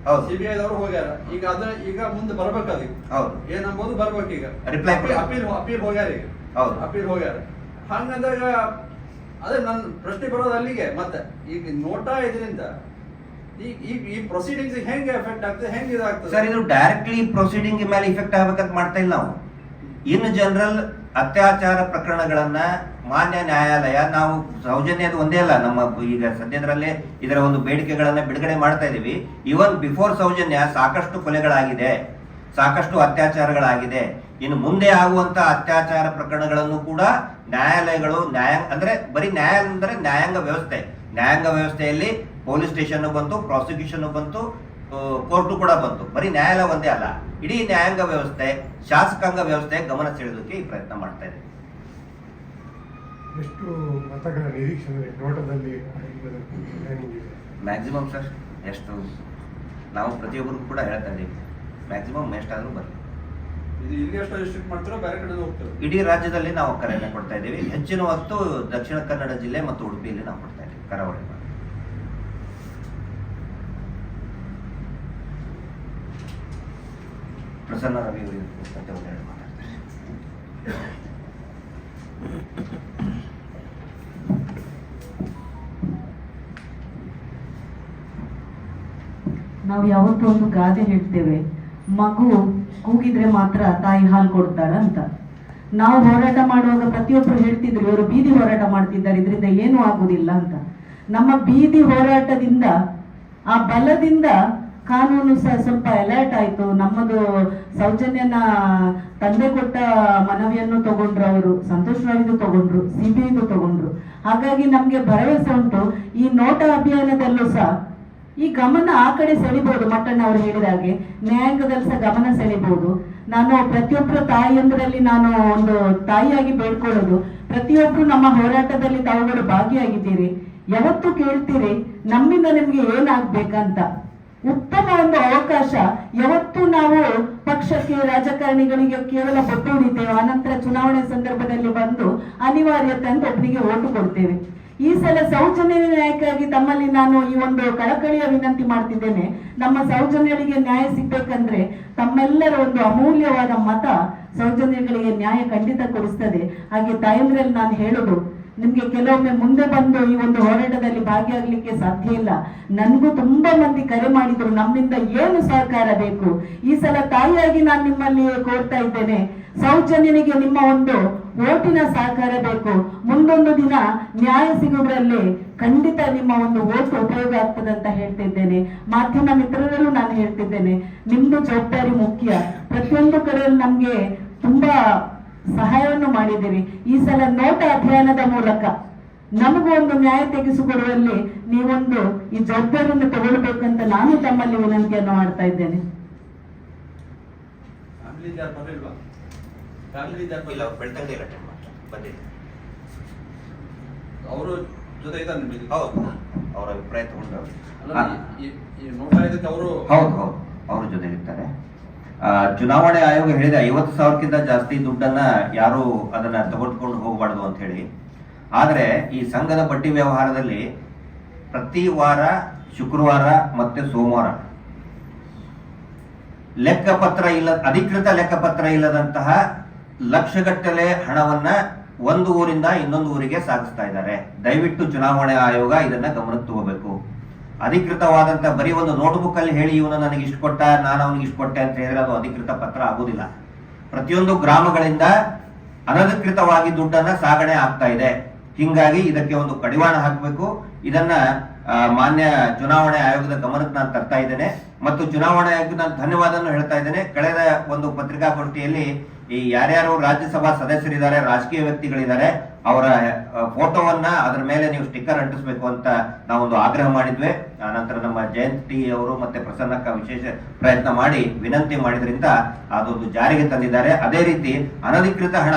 ಹೌದು. ಸಿಬಿಐ ದವರು ಹೋಗ್ಯಾರ. ಈಗ ಅದ ಈಗ ಮುಂದೆ ಬರ್ಬೇಕದು ಹೌದು. ಏನಂಬೋದು ಬರ್ಬೇಕು ಈಗ. ರಿಪ್ಲೈ. ಅಪೀಲ್ ಅಪೀಲ್ ಹೋಗ್ಯಾರ ಈಗ. ಹೌದು. ಅಪೀಲ್ ಹೋಗ್ಯಾರ. ಹಂಗಂದಾಗ ಅದೇ ನನ್ನ ಪ್ರಶ್ನೆ ಬರೋದು ಅಲ್ಲಿಗೆ ಮತ್ತೆ. ಈಗ ನೋಟಾ ಇದರಿಂದ ಈ ಈ ಹೆಂಗೆ ಎಫೆಕ್ಟ್ ಆಗ್ತದೆ, ಹೆಂಗೆ ಸರ್ ಇದು ಡೈರೆಕ್ಟ್ಲಿ ಪ್ರೊಸೀಡಿಂಗ್ ಮೇಲೆ ಇಫೆಕ್ಟ್ ಆಗಬೇಕಂತ ಮಾಡ್ತಾ ಇಲ್ಲ ನಾವು ಇನ್ ಜನರಲ್ ಅತ್ಯಾಚಾರ ಪ್ರಕರಣಗಳನ್ನ ಮಾನ್ಯ ನ್ಯಾಯಾಲಯ, ನಾವು ಸೌಜನ್ಯದ ಒಂದೇ ಅಲ್ಲ, ನಮ್ಮ ಈಗ ಸದ್ಯದರಲ್ಲೇ ಇದರ ಒಂದು ಬೇಡಿಕೆಗಳನ್ನ ಬಿಡುಗಡೆ ಮಾಡ್ತಾ ಇದೀವಿ. ಇವನ್ ಬಿಫೋರ್ ಸೌಜನ್ಯ ಸಾಕಷ್ಟು ಕೊಲೆಗಳಾಗಿದೆ, ಸಾಕಷ್ಟು ಅತ್ಯಾಚಾರಗಳಾಗಿದೆ. ಇನ್ನು ಮುಂದೆ ಆಗುವಂತ ಅತ್ಯಾಚಾರ ಪ್ರಕರಣಗಳನ್ನು ಕೂಡ ನ್ಯಾಯಾಲಯಗಳು ನ್ಯಾಯ ಅಂದ್ರೆ ಬರೀ ನ್ಯಾಯ ಅಂದ್ರೆ ನ್ಯಾಯಾಂಗ ವ್ಯವಸ್ಥೆ. ನ್ಯಾಯಾಂಗ ವ್ಯವಸ್ಥೆಯಲ್ಲಿ ಪೊಲೀಸ್ ಸ್ಟೇಷನ್ ಬಂತು ಪ್ರಾಸಿಕ್ಯೂಷನ್ ಬಂತು ಕೋರ್ಟು ಕೂಡ ಬಂತು. ಬರೀ ನ್ಯಾಯಾಲಯ ಒಂದೇ ಅಲ್ಲ ಇಡೀ ನ್ಯಾಯಾಂಗ ವ್ಯವಸ್ಥೆ ಶಾಸಕಾಂಗ ವ್ಯವಸ್ಥೆ ಗಮನ ಸೆಳೆಯೋದಕ್ಕೆ ಈ ಪ್ರಯತ್ನ ಮಾಡ್ತಾ ಇದೆ. ಎಷ್ಟು ಮತಗಳ ನಿರೀಕ್ಷೆ ನೋಟದಲ್ಲಿ ಮ್ಯಾಕ್ಸಿಮಮ್ ಸರ್ ಎಷ್ಟು? ನಾವು ಪ್ರತಿಯೊಬ್ಬರು ಕೂಡ ಹೇಳ್ತಾ ಇದ್ದೀವಿ. ಮ್ಯಾಕ್ಸಿಮಮ್ ಎಷ್ಟಾದರೂ ಬರಲಿ. ಇದು ಇಲ್ಲಿ ಎಷ್ಟು ರಿಸ್ಟ್ರಿಕ್ಟ್ ಮಾಡ್ತಾರೋ ಬೇರೆ ಕಡೆ ಹೋಗ್ತಾರೆ? ಇಡೀ ರಾಜ್ಯದಲ್ಲಿ ನಾವು ಕರೆಯನ್ನು ಕೊಡ್ತಾ ಇದ್ದೀವಿ. ಹೆಚ್ಚಿನ ಹೊತ್ತು ದಕ್ಷಿಣ ಕನ್ನಡ ಜಿಲ್ಲೆ ಮತ್ತು ಉಡುಪಿಯಲ್ಲಿ ನಾವು ಕೊಡ್ತಾ ಇದ್ದೀವಿ ಕರಾವಳಿ ಪ್ರಸನ್ನ ರವಿ ನಾವು ಯಾವತ್ತೂ ಒಂದು ಗಾದೆ ಹೇಳ್ತೇವೆ. ಮಗು ಕೂಗಿದ್ರೆ ಮಾತ್ರ ತಾಯಿ ಹಾಲು ಕೊಡ್ತಾರ ಅಂತ. ನಾವು ಹೋರಾಟ ಮಾಡುವಾಗ ಪ್ರತಿಯೊಬ್ಬರು ಹೇಳ್ತಿದ್ರು, ಇವರು ಬೀದಿ ಹೋರಾಟ ಮಾಡ್ತಿದ್ದಾರೆ, ಇದರಿಂದ ಏನೂ ಆಗುದಿಲ್ಲ ಅಂತ. ನಮ್ಮ ಬೀದಿ ಹೋರಾಟದಿಂದ, ಆ ಬಲದಿಂದ ಕಾನೂನು ಸಹ ಸ್ವಲ್ಪ ಅಲರ್ಟ್ ಆಯ್ತು. ನಮ್ಮದು ಸೌಜನ್ಯನ ತಂದೆ ಕೊಟ್ಟ ಮನವಿಯನ್ನು ತಗೊಂಡ್ರು ಅವರು ಸಂತೋಷ್ ತಗೊಂಡ್ರು ಸಿ ಬಿ ತಗೊಂಡ್ರು. ಹಾಗಾಗಿ ನಮ್ಗೆ ಭರವಸೆ ಉಂಟು. ಈ ನೋಟ ಅಭಿಯಾನದಲ್ಲೂ ಸಹ ಈ ಗಮನ ಆ ಕಡೆ ಸೆಳಿಬಹುದು ಮಟ್ಟಣ್ಣ ಅವರು ಹೇಳಿದ ಹಾಗೆ. ನ್ಯಾಯಾಂಗದಲ್ಲಿ ಸಹ ಗಮನ ಸೆಳಿಬಹುದು ನಾನು ಪ್ರತಿಯೊಬ್ಬರ ತಾಯಿಯೊಂದರಲ್ಲಿ ನಾನು ಒಂದು ತಾಯಿಯಾಗಿ ಬೇಡ್ಕೊಳ್ಳೋದು. ಪ್ರತಿಯೊಬ್ರು ನಮ್ಮ ಹೋರಾಟದಲ್ಲಿ ತಾವುಗಳು ಭಾಗಿಯಾಗಿದ್ದೀರಿ. ಯಾವತ್ತು ಕೇಳ್ತೀರಿ, ನಮ್ಮಿಂದ ನಿಮ್ಗೆ ಏನಾಗ್ಬೇಕಂತ. ಉತ್ತಮ ಒಂದು ಅವಕಾಶ ಯಾವತ್ತು ನಾವು ಪಕ್ಷಕ್ಕೆ, ರಾಜಕಾರಣಿಗಳಿಗೆ ಕೇವಲ ಬೊಟ್ಟು ಹೊಡಿತೇವೆ. ಆನಂತರ ಚುನಾವಣೆ ಸಂದರ್ಭದಲ್ಲಿ ಬಂದು ಅನಿವಾರ್ಯತೆ ಅಂತ ಒಬ್ಬರಿಗೆ ಓಟು ಕೊಡ್ತೇವೆ. ಈ ಸಲ ಸೌಜನ್ಯ ನ್ಯಾಯಕ್ಕಾಗಿ ತಮ್ಮಲ್ಲಿ ನಾನು ಈ ಒಂದು ಕಳಕಳಿಯ ವಿನಂತಿ ಮಾಡ್ತಿದ್ದೇನೆ. ನಮ್ಮ ಸೌಜನ್ಯಗಳಿಗೆ ನ್ಯಾಯ ಸಿಗ್ಬೇಕಂದ್ರೆ ತಮ್ಮೆಲ್ಲರ ಒಂದು ಅಮೂಲ್ಯವಾದ ಮತ ಸೌಜನ್ಯಗಳಿಗೆ ನ್ಯಾಯ ಖಂಡಿತ ಕೊಡಿಸ್ತದೆ. ಹಾಗೆ ತಾಯಂದ್ರಲ್ಲಿ ನಾನು ಹೇಳೋದು ನಿಮ್ಗೆ ಕೆಲವೊಮ್ಮೆ ಮುಂದೆ ಬಂದು ಈ ಒಂದು ಹೋರಾಟದಲ್ಲಿ ಭಾಗಿಯಾಗಲಿಕ್ಕೆ ಸಾಧ್ಯ ಇಲ್ಲ. ನನಗೂ ತುಂಬಾ ಮಂದಿ ಕರೆ ಮಾಡಿದ್ರು, ನಮ್ಮಿಂದ ಏನು ಸಹಕಾರ ಬೇಕು? ಈ ಸಲ ತಾಯಿಯಾಗಿ ನಾನು ನಿಮ್ಮಲ್ಲಿ ಕೋರ್ತಾ ಇದ್ದೇನೆ. ಸೌಜನ್ಯನಿಗೆ ನಿಮ್ಮ ಒಂದು ಓಟಿನ ಸಹಕಾರ ಬೇಕು. ಮುಂದೊಂದು ದಿನ ನ್ಯಾಯ ಸಿಗುವುದರಲ್ಲಿ ಖಂಡಿತ ನಿಮ್ಮ ಒಂದು ಓಟ್ ಉಪಯೋಗ ಆಗ್ತದೆ ಅಂತ ಹೇಳ್ತಿದ್ದೇನೆ ಮಾಧ್ಯಮ ಮಿತ್ರರಲ್ಲೂ ನಾನು ಹೇಳ್ತಿದ್ದೇನೆ ನಿಮ್ದು ಜವಾಬ್ದಾರಿ ಮುಖ್ಯ. ಪ್ರತಿಯೊಂದು ಕಡೆಯಲ್ಲಿ ನಮ್ಗೆ ತುಂಬಾ ಸಹಾಯವನ್ನು ಮಾಡಿದ್ದೀರಿ. ಈ ಸಲ ನೋಟ ಅಭಿಯಾನದ ಮೂಲಕ ನಮಗೂ ಒಂದು ನ್ಯಾಯ ತೆಗೆಸಿಕೊಡುವಲ್ಲಿ ನೀವೊಂದು ಈ ಜವಾಬ್ದಾರಿಯನ್ನು ತಗೊಳ್ಬೇಕಂತ ನಾನು ತಮ್ಮಲ್ಲಿ ವಿನಂತಿಯನ್ನು ಮಾಡ್ತಾ ಇದ್ದೇನೆ. ಅವರು ಜೊತೆ ಹೌದು ಅವರ ಅಭಿಪ್ರಾಯ ತಗೊಂಡು ಅವರು ಹೌದು ಹೌದು. ಅವ್ರ ಜೊತೆ ಇರ್ತಾರೆ ಚುನಾವಣೆ ಆಯೋಗ ಹೇಳಿದೆ ಐವತ್ತು ಸಾವಿರಕ್ಕಿಂತ ಜಾಸ್ತಿ ದುಡ್ಡನ್ನ ಯಾರು ಅದನ್ನ ತಗೊಂಡ್ಕೊಂಡು ಹೋಗಬಾರ್ದು ಅಂತ ಹೇಳಿ. ಆದ್ರೆ ಈ ಸಂಘದ ಬಡ್ಡಿ ವ್ಯವಹಾರದಲ್ಲಿ ಪ್ರತಿ ವಾರ ಶುಕ್ರವಾರ ಮತ್ತೆ ಸೋಮವಾರ ಲೆಕ್ಕಪತ್ರ ಇಲ್ಲ, ಅಧಿಕೃತ ಲೆಕ್ಕಪತ್ರ ಇಲ್ಲದಂತಹ ಲಕ್ಷಗಟ್ಟಲೆ ಹಣವನ್ನ ಒಂದು ಊರಿಂದ ಇನ್ನೊಂದು ಊರಿಗೆ ಸಾಗಿಸ್ತಾ ಇದ್ದಾರೆ. ದಯವಿಟ್ಟು ಚುನಾವಣೆ ಆಯೋಗ ಇದನ್ನ ಗಮನಕ್ಕೆ ತಗೋಬೇಕು. ಅಧಿಕೃತವಾದಂತ ಬರೀ ಒಂದು ನೋಟ್ಬುಕ್ ಅಲ್ಲಿ ಹೇಳಿ ಇವನು ನನಗೆ ಇಷ್ಟು ಕೊಟ್ಟ, ನಾನು ಅವನಿಗೆ ಇಷ್ಟು ಕೊಟ್ಟೆ ಅಂತ ಹೇಳಿದ್ರೆ ಅದು ಅಧಿಕೃತ ಪತ್ರ ಆಗುದಿಲ್ಲ. ಪ್ರತಿಯೊಂದು ಗ್ರಾಮಗಳಿಂದ ಅನಧಿಕೃತವಾಗಿ ದುಡ್ಡನ್ನ ಸಾಗಣೆ ಆಗ್ತಾ ಇದೆ. ಹಿಂಗಾಗಿ ಇದಕ್ಕೆ ಒಂದು ಕಡಿವಾಣ ಹಾಕಬೇಕು. ಇದನ್ನ ಮಾನ್ಯ ಚುನಾವಣೆ ಆಯೋಗದ ಗಮನಕ್ಕೆ ನಾನು ತರ್ತಾ ಇದ್ದೇನೆ. ಮತ್ತು ಚುನಾವಣಾ ಆಯೋಗಕ್ಕೆ ನಾನು ಧನ್ಯವಾದವನ್ನು ಹೇಳ್ತಾ ಇದ್ದೇನೆ. ಕಳೆದ ಒಂದು ಪತ್ರಿಕಾಗೋಷ್ಠಿಯಲ್ಲಿ ಈ ಯಾರ್ಯಾರು ರಾಜ್ಯಸಭಾ ಸದಸ್ಯರಿದ್ದಾರೆ, ರಾಜಕೀಯ ವ್ಯಕ್ತಿಗಳಿದ್ದಾರೆ ಅವರ ಫೋಟೋವನ್ನ ಅದರ ಮೇಲೆ ನೀವು ಸ್ಟಿಕ್ಕರ್ ಅಂಟಿಸಬೇಕು ಅಂತ ನಾವೊಂದು ಆಗ್ರಹ ಮಾಡಿದ್ವಿ. ಆನಂತರ ನಂತರ ನಮ್ಮ ಜಯಂತಿ ಅವರು ಮತ್ತೆ ಪ್ರಸನ್ನಕ್ಕ ವಿಶೇಷ ಪ್ರಯತ್ನ ಮಾಡಿ ವಿನಂತಿ ಮಾಡಿದ್ರಿಂದ ಅದೊಂದು ಜಾರಿಗೆ ತಂದಿದ್ದಾರೆ. ಅದೇ ರೀತಿ ಅನಧಿಕೃತ ಹಣ,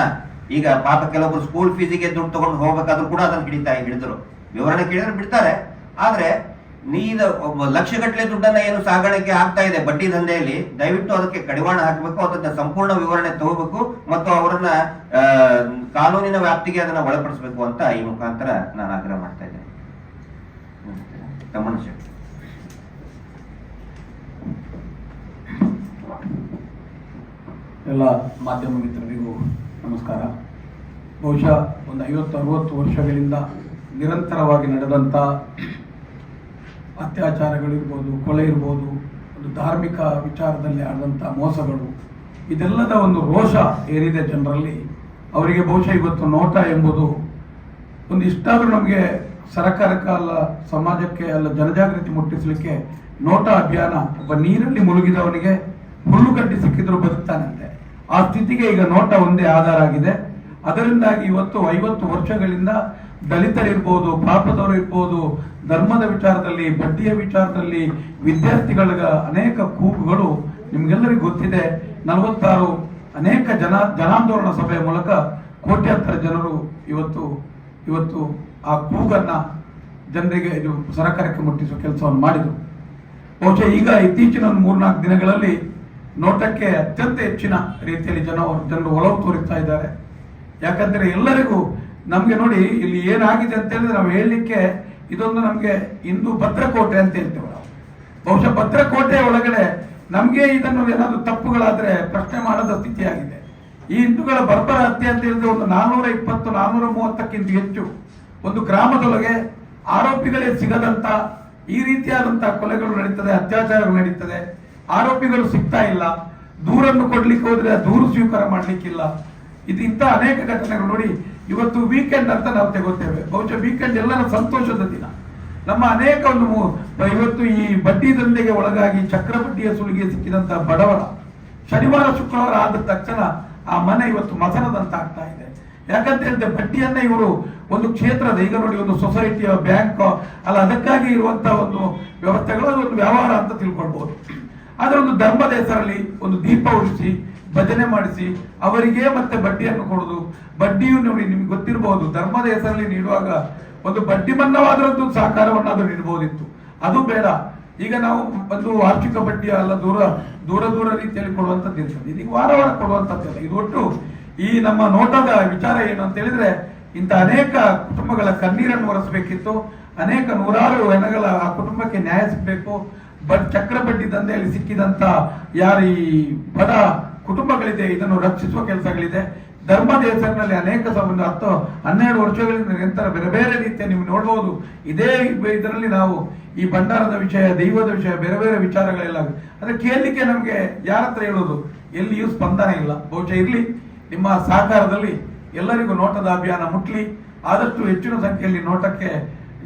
ಈಗ ಪಾಪ ಕೆಲವೊಬ್ಬರು ಸ್ಕೂಲ್ ಫೀಸಿಗೆ ದುಡ್ಡು ತಗೊಂಡು ಹೋಗ್ಬೇಕಾದ್ರೂ ಕೂಡ ಅದನ್ನು ಹಿಡಿತಾ ಹಿಡಿದ್ರು. ವಿವರಣೆ ಕೇಳಿದ್ರೆ ಬಿಡ್ತಾರೆ. ಆದ್ರೆ ನೀದ ಒಬ್ಬ ಲಕ್ಷಗಟ್ಟಲೆ ದುಡ್ಡನ್ನ ಏನು ಸಾಗಾಣಿಕೆ ಆಗ್ತಾ ಇದೆ ಬಡ್ಡಿ ದಂಧೆಯಲ್ಲಿ, ದಯವಿಟ್ಟು ಅದಕ್ಕೆ ಕಡಿವಾಣ ಹಾಕಬೇಕು ಅದನ್ನ ಸಂಪೂರ್ಣ ವಿವರಣೆ ತಗೋಬೇಕು ಮತ್ತು ಅವರನ್ನ ಕಾನೂನಿನ ವ್ಯಾಪ್ತಿಗೆ ಅದನ್ನ ಒಳಪಡಿಸಬೇಕು ಅಂತ ಈ ಮುಖಾಂತರ ನಾನು ಆಗ್ರಹ ಮಾಡ್ತಾ ಇದ್ದೇನೆ. ಎಲ್ಲ ಮಾಧ್ಯಮ ಮಿತ್ರರಿಗೂ ನಮಸ್ಕಾರ. ಬಹುಶಃ ಒಂದು ಐವತ್ತು, ಅರವತ್ತು ವರ್ಷಗಳಿಂದ ನಿರಂತರವಾಗಿ ನಡೆದಂಥ ಅತ್ಯಾಚಾರಗಳಿರ್ಬೋದು ಕೊಲೆ ಇರ್ಬೋದು, ಒಂದು ಧಾರ್ಮಿಕ ವಿಚಾರದಲ್ಲಿ ಆದಂಥ ಮೋಸಗಳು, ಇದೆಲ್ಲದ ಒಂದು ರೋಷ ಏನಿದೆ ಜನರಲ್ಲಿ. ಅವರಿಗೆ ಬಹುಶಃ ಇವತ್ತು ನೋಟ ಎಂಬುದು ಒಂದು ಇಷ್ಟಾದರೂ ನಮಗೆ ಸರಕಾರಕ್ಕೆ ಅಲ್ಲ, ಸಮಾಜಕ್ಕೆ ಅಲ್ಲ, ಜನಜಾಗೃತಿ ಮುಟ್ಟಿಸಲಿಕ್ಕೆ ನೋಟ ಅಭಿಯಾನ ಒಬ್ಬ ನೀರಲ್ಲಿ ಮುಳುಗಿದವನಿಗೆ ಹುಲ್ಲುಗಡ್ಡಿ ಸಿಕ್ಕಿದ್ರು ಬದುಕ್ತಾನಂತೆ ಆ ಸ್ಥಿತಿಗೆ ಈಗ ನೋಟ ಒಂದೇ ಆಧಾರ ಆಗಿದೆ. ಅದರಿಂದಾಗಿ ಇವತ್ತು ಐವತ್ತು ವರ್ಷಗಳಿಂದ ದಲಿತರಿರ್ಬೋದು, ಪಾಪದವರು ಇರ್ಬೋದು, ಧರ್ಮದ ವಿಚಾರದಲ್ಲಿ, ಬಡ್ಡಿಯ ವಿಚಾರದಲ್ಲಿ ವಿದ್ಯಾರ್ಥಿಗಳ ಅನೇಕ ಕೂಗುಗಳು ನಿಮ್ಗೆಲ್ಲರಿಗೂ ಗೊತ್ತಿದೆ. ನಲವತ್ತಾರು ಅನೇಕ ಜನ, ಜನಾಂದೋಲನ ಸಭೆಯ ಮೂಲಕ ಕೋಟ್ಯಾಂತರ ಜನರು ಇವತ್ತು ಇವತ್ತು ಆ ಕೂಗನ್ನ ಜನರಿಗೆ ಇದು ಸರಕಾರಕ್ಕೆ ಮುಟ್ಟಿಸುವ ಕೆಲಸವನ್ನು ಮಾಡಿದರು. ಬಹುಶಃ ಈಗ ಇತ್ತೀಚಿನ ಒಂದು ಮೂರ್ನಾಲ್ಕು ದಿನಗಳಲ್ಲಿ ನೋಟಕ್ಕೆ ಅತ್ಯಂತ ಹೆಚ್ಚಿನ ರೀತಿಯಲ್ಲಿ ಜನ ಜನರು ಒಲವು ತೋರಿಸ್ತಾ ಇದ್ದಾರೆ. ಯಾಕಂದ್ರೆ ಎಲ್ಲರಿಗೂ ನಮ್ಗೆ ನೋಡಿ, ಇಲ್ಲಿ ಏನಾಗಿದೆ ಅಂತ ಹೇಳಿದ್ರೆ ನಾವು ಹೇಳಲಿಕ್ಕೆ ಇದೊಂದು ನಮಗೆ ಇಂದು ಭದ್ರಕೋಟೆ ಅಂತ ಹೇಳ್ತೇವೆ ನಾವು. ಬಹುಶಃ ಭದ್ರಕೋಟೆ ಒಳಗಡೆ ನಮಗೆ ಇದನ್ನು ಏನಾದರೂ ತಪ್ಪುಗಳಾದ್ರೆ ಪ್ರಶ್ನೆ ಮಾಡದ ಸ್ಥಿತಿಯಾಗಿದೆ. ಈ ಹಿಂದೂಗಳ ಬರ್ಬರ ಹತ್ಯೆ ಅಂತ ಹೇಳಿದ್ರೆ ಒಂದು ನಾನ್ನೂರ ಇಪ್ಪತ್ತು ನಾನ್ನೂರ ಮೂವತ್ತಕ್ಕಿಂತ ಹೆಚ್ಚು ಒಂದು ಗ್ರಾಮದೊಳಗೆ ಆರೋಪಿಗಳೇ ಸಿಗದಂತ, ಈ ರೀತಿಯಾದಂತ ಕೊಲೆಗಳು ನಡೀತದೆ ಅತ್ಯಾಚಾರಗಳು ನಡೀತದೆ. ಆರೋಪಿಗಳು ಸಿಗ್ತಾ ಇಲ್ಲ. ದೂರನ್ನು ಕೊಡ್ಲಿಕ್ಕೆ ಹೋದ್ರೆ ದೂರು ಸ್ವೀಕಾರ ಮಾಡ್ಲಿಕ್ಕಿಲ್ಲ. ಇದು ಇಂಥ ಅನೇಕ ಘಟನೆಗಳು ನೋಡಿ ಇವತ್ತು ವೀಕೆಂಡ್ ಅಂತ ನಾವು ತಗೋತೇವೆ ಬಹುಶಃ ವೀಕೆಂಡ್ ಎಲ್ಲರ ಸಂತೋಷದ ದಿನ. ನಮ್ಮ ಅನೇಕ ಒಂದು ಇವತ್ತು ಈ ಬಡ್ಡಿ ದಂಧೆಗೆ ಒಳಗಾಗಿ ಚಕ್ರ ಬಡ್ಡಿಯ ಸುಲಿಗೆ ಸಿಕ್ಕಿದಂತಹ ಬಡವರ, ಶನಿವಾರ, ಶುಕ್ರವಾರ ಆದ ತಕ್ಷಣ ಆ ಮನೆ ಇವತ್ತು ಮಸನದಂತ ಆಗ್ತಾ ಇದೆ. ಯಾಕಂತ ಹೇಳಿದ್ರೆ ಬಡ್ಡಿಯನ್ನ ಇವರು ಒಂದು ಕ್ಷೇತ್ರದ, ಈಗ ನೋಡಿ ಒಂದು ಸೊಸೈಟಿಯ ಬ್ಯಾಂಕ್ ಅಲ್ಲ ಅದಕ್ಕಾಗಿ ಇರುವಂತ ಒಂದು ವ್ಯವಸ್ಥೆಗಳು ಒಂದು ವ್ಯವಹಾರ ಅಂತ ತಿಳ್ಕೊಳ್ಬಹುದು ಆದ್ರೆ ಒಂದು ಧರ್ಮದ ಹೆಸರಲ್ಲಿ ಒಂದು ದೀಪ ಉಳಿಸಿ ಭಜನೆ ಮಾಡಿಸಿ, ಅವರಿಗೆ ಮತ್ತೆ ಬಡ್ಡಿಯನ್ನು ಕೊಡುದು ಬಡ್ಡಿಯು ನೋಡಿ ನಿಮ್ಗೆ ಗೊತ್ತಿರಬಹುದು ಧರ್ಮದ ಹೆಸರಲ್ಲಿ ನೀಡುವಾಗ ಒಂದು ಬಡ್ಡಿ ಸಹಕಾರವನ್ನು ಸಹಕಾರವನ್ನಾದ್ರೂ ನೀಡಬಹುದಿತ್ತು ಅದು ಬೇಡ. ಈಗ ನಾವು ಒಂದು ವಾರ್ಷಿಕ ಬಡ್ಡಿ ಅಲ್ಲ, ದೂರ ದೂರ ದೂರ ರೀತಿಯಲ್ಲಿ ಕೊಡುವಂತದ್ದು ಇರ್ತದೆ ಇದೀಗ ವಾರ ವಾರ ಕೊಡುವಂತದ್ದಲ್ಲ ಇದು ಒಟ್ಟು ಈ ನಮ್ಮ ನೋಟದ ವಿಚಾರ ಏನು ಅಂತ ಹೇಳಿದ್ರೆ, ಇಂಥ ಅನೇಕ ಕುಟುಂಬಗಳ ಕಣ್ಣೀರನ್ನು ಒರೆಸಬೇಕಿತ್ತು. ಅನೇಕ ನೂರಾರು ಹೆಣಗಳ ಆ ಕುಟುಂಬಕ್ಕೆ ನ್ಯಾಯ ಸಿಗಬೇಕು. ಬಟ್ ಚಕ್ರ ಬಡ್ಡಿ ದಂಧೆಯಲ್ಲಿ ಸಿಕ್ಕಿದಂತ ಯಾರು ಈ ಬಡ ಕುಟುಂಬಗಳಿದೆ, ಇದನ್ನು ರಕ್ಷಿಸುವ ಕೆಲಸಗಳಿದೆ. ಧರ್ಮ ಹೆಸರಿನಲ್ಲಿ ಅನೇಕ ಸಂಬಂಧ ಹತ್ತು ಹನ್ನೆರಡು ವರ್ಷಗಳಿಂದ ನಿರಂತರ ಬೇರೆ ಬೇರೆ ರೀತಿಯ ನೀವು ನೋಡಬಹುದು ಇದೇ ಇದರಲ್ಲಿ ನಾವು ಈ ಭಂಡಾರದ ವಿಷಯ, ದೈವದ ವಿಷಯ, ಬೇರೆ ಬೇರೆ ವಿಚಾರಗಳೆಲ್ಲ ಅದ್ರ ಕೇಳಲಿಕ್ಕೆ ನಮಗೆ ಯಾರ ಹತ್ರ ಹೇಳೋದು? ಎಲ್ಲಿಯೂ ಸ್ಪಂದನೆ ಇಲ್ಲ. ಬಹುಶಃ ಇರಲಿ. ನಿಮ್ಮ ಸಹಕಾರದಲ್ಲಿ ಎಲ್ಲರಿಗೂ ನೋಟದ ಅಭಿಯಾನ ಮುಟ್ಲಿ. ಆದಷ್ಟು ಹೆಚ್ಚಿನ ಸಂಖ್ಯೆಯಲ್ಲಿ ನೋಟಕ್ಕೆ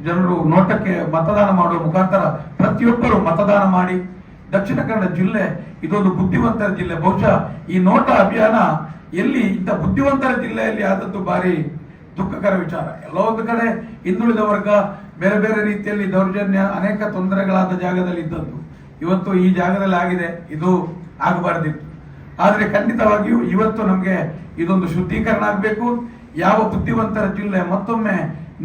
ಜನರು ನೋಟಕ್ಕೆ ಮತದಾನ ಮಾಡುವ ಮುಖಾಂತರ ಪ್ರತಿಯೊಬ್ಬರು ಮತದಾನ ಮಾಡಿ. ದಕ್ಷಿಣ ಕನ್ನಡ ಜಿಲ್ಲೆ ಇದೊಂದು ಬುದ್ಧಿವಂತರ ಜಿಲ್ಲೆ. ಬಹುಶಃ ಈ ನೋಟ ಅಭಿಯಾನ ಎಲ್ಲಿ ಇಂಥ ಬುದ್ಧಿವಂತರ ಜಿಲ್ಲೆಯಲ್ಲಿ ಆದದ್ದು ಬಾರಿ ದುಃಖಕರ ವಿಚಾರ. ಎಲ್ಲ ಒಂದು ಕಡೆ ಹಿಂದುಳಿದ ವರ್ಗ ಬೇರೆ ಬೇರೆ ರೀತಿಯಲ್ಲಿ ದೌರ್ಜನ್ಯ, ಅನೇಕ ತೊಂದರೆಗಳಾದ ಜಾಗದಲ್ಲಿ ಇದ್ದದ್ದು. ಇವತ್ತು ಈ ಜಾಗದಲ್ಲಿ ಆಗಿದೆ, ಇದು ಆಗಬಾರ್ದಿತ್ತು. ಆದರೆ ಖಂಡಿತವಾಗಿಯೂ ಇವತ್ತು ನಮಗೆ ಇದೊಂದು ಶುದ್ಧೀಕರಣ ಆಗಬೇಕು. ಯಾವ ಬುದ್ಧಿವಂತರ ಜಿಲ್ಲೆ ಮತ್ತೊಮ್ಮೆ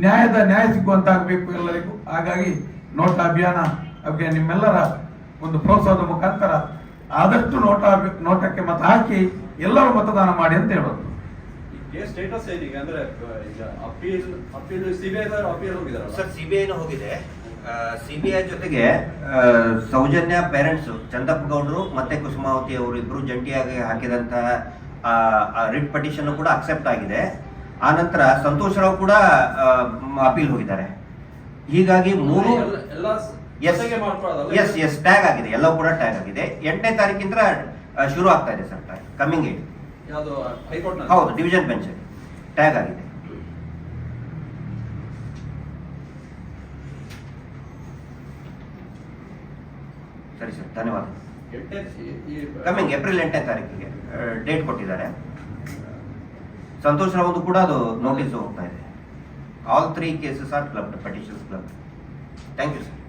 ನ್ಯಾಯದ ನ್ಯಾಯ ಸಿಗುವಂತಾಗಬೇಕು ಎಲ್ಲರಿಗೂ. ಹಾಗಾಗಿ ನೋಟ ಅಭಿಯಾನ ಬಗ್ಗೆ ನಿಮ್ಮೆಲ್ಲರ ಒಂದು ಪ್ರೋತ್ಸಾಹದ ಮುಖಾಂತರ ಆದಷ್ಟು ನೋಟ ನೋಟಕ್ಕೆ ಮತ ಹಾಕಿ ಎಲ್ಲರೂ ಮತದಾನ ಮಾಡಿ ಅಂತ ಹೇಳೋದು ಈ ಕೇಸ್ ಸ್ಟೇಟಸ್ ಏನೀಗ ಅಂದ್ರೆ ಅಹ್, ಈಗ ಅಪೀಲ್ ಅಪೀಲ್ ಸಿಬಿಐ ಅಪೀಲ್ ಹೋಗಿದಾರಲ್ಲ? ಸರ್ ಸಿಬಿಐನ ಹೋಗಿದೆ. ಸಿಬಿಐ ಜೊತೆಗೆ ಸೌಜನ್ಯ ಪೇರೆಂಟ್ಸ್ ಚಂದಪ್ಪ ಗೌಡರು ಮತ್ತೆ ಕುಸುಮಾವತಿ ಅವರು ಇಬ್ರು ಜಂಟಿಯಾಗಿ ಹಾಕಿದಂತಹ ರಿಟ್ ಪಟಿಷನ್ ಕೂಡ ಅಕ್ಸೆಪ್ಟ್ ಆಗಿದೆ. ಆ ನಂತರ ಸಂತೋಷ್ ರಾವ್ ಕೂಡ ಅಪೀಲ್ ಹೋಗಿದ್ದಾರೆ. ಹೀಗಾಗಿ ಮೂರು ಎಲ್ಲ- ಎಸ್? ಎಸ್ ಎಸ್ ಟ್ಯಾಗ್ ಆಗಿದೆ. ಎಲ್ಲವೂ ಕೂಡ ಟ್ಯಾಗ್ ಆಗಿದೆ. ಎಂಟನೇ ತಾರೀಕಿಂದ ಶುರು ಆಗ್ತಾ ಇದೆ ಸರ್ ಕಮ್ಮಿಂಗ್ ಏಟ್ ಯಾವುದು ಹೈಕೋರ್ಟ್ ಹೌದು ಡಿವಿಷನ್ ಬೆಂಚ್ ಟ್ಯಾಗ್ ಆಗಿದೆ. ಸರಿ ಸರ್ ಧನ್ಯವಾದ. ಕಮಿಂಗ್ ಏಪ್ರಿಲ್ ಎಂಟನೇ ತಾರೀಕಿಗೆ ಡೇಟ್ ಕೊಟ್ಟಿದ್ದಾರೆ. ಸಂತೋಷ್ ರಾವ್ ಕೂಡ ಅದು ನೋಟಿಸ್ ಹೋಗ್ತಾ ಇದೆ. All three cases are club petitions club thank you sir